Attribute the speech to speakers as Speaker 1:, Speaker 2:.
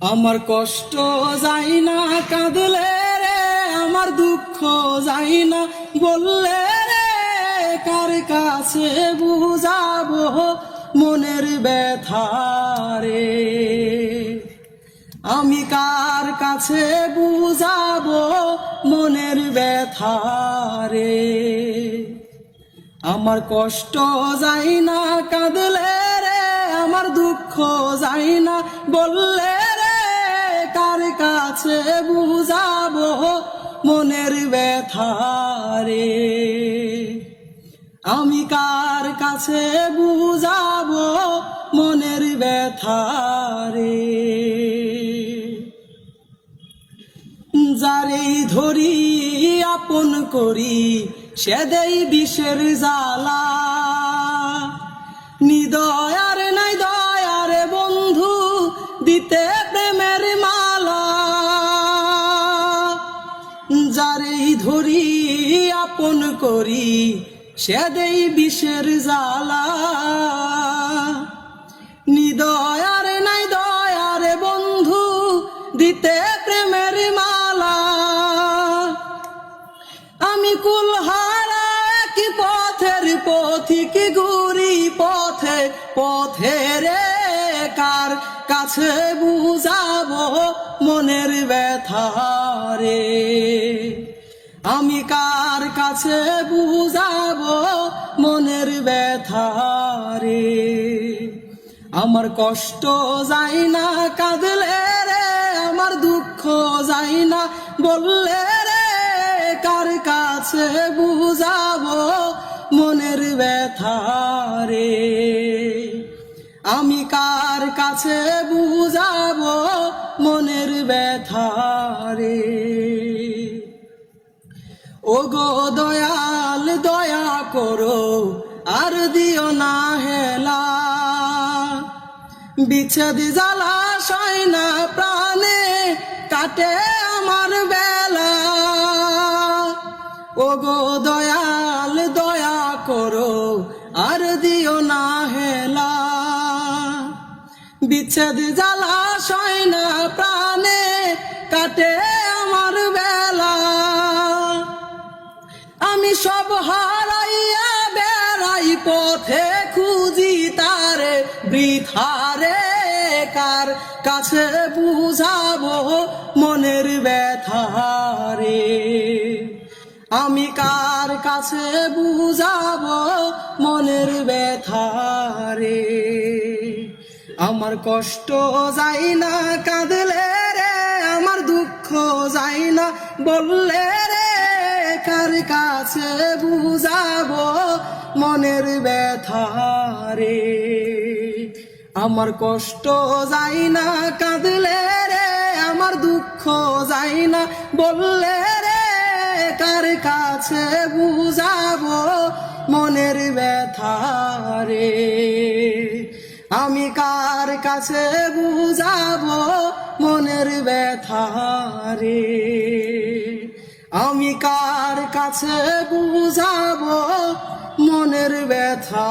Speaker 1: আমার কষ্ট যাই না কাঁদলে রে, আমার দুঃখ যাই না বললে রে, কার কাছে বুঝাবো মনের ব্যথা রে? আমি কার কাছে বুঝাবো মনের ব্যথা রে? আমার কষ্ট যাই না কাঁদলে রে, আমার দুঃখ যাই না বললে কাছে বুঝাবো মনের ব্যথা রে। আমি কার কাছে বুঝাবো মনের ব্যথা রে? যারেই ধরি আপন করি, সে দেই বিষের জ্বালা। নিদয়ার নাই দয়ার বন্ধু, দিতে যারেই ধরি আপন করি, সে দেই বিষের জ্বালা। নিদয়ার নাই দয়ার বন্ধু, দিতে প্রেমের মালা। আমি কুলহারা কি পথের পথিক মনের ব্যথা রে। আমি কার কাছে বুঝাব মনের ব্যথা রে? আমার কষ্ট যাই না কাঁদলে রে, আমার দুঃখ যাই না বললে রে। কার কাছে বুঝাবো মনের ব্যথা রে? আমি কার কাছে বুঝাবো মনের ব্যথা ও গো দয়াল, দয়া করো, আর দিও না হেলা। বিচ্ছেদ জ্বালা সয় না প্রাণে, কাটে আমার বেলা। ও গো দয়াল, দয়া করো, আর দিও না বিচ্ছেদ জ্বালা সয় না প্রাণে কাটে আমার বেলা। আমি সব হারাইয়া বেড়াই পথে খুঁজি তারে বৃথারে কার কাছে বুঝাবো মনের ব্যথা রে? আমি কার কাছে বুঝাবো মনের ব্যথা রে? আমার কষ্ট যাই না কাঁদলে রে, আমার দুঃখ যাই না বললে রে, কার কাছে বুঝাবো মনের ব্যথা রে? আমার কষ্ট যাই না কাঁদলে রে, আমার দুঃখ যাই না বললে রে, কার কাছে বুঝাবো মনের ব্যথা রে? আমি কার কাছে বুঝাবো মনের ব্যথারে আমি কার কাছে বুঝাবো মনের ব্যথা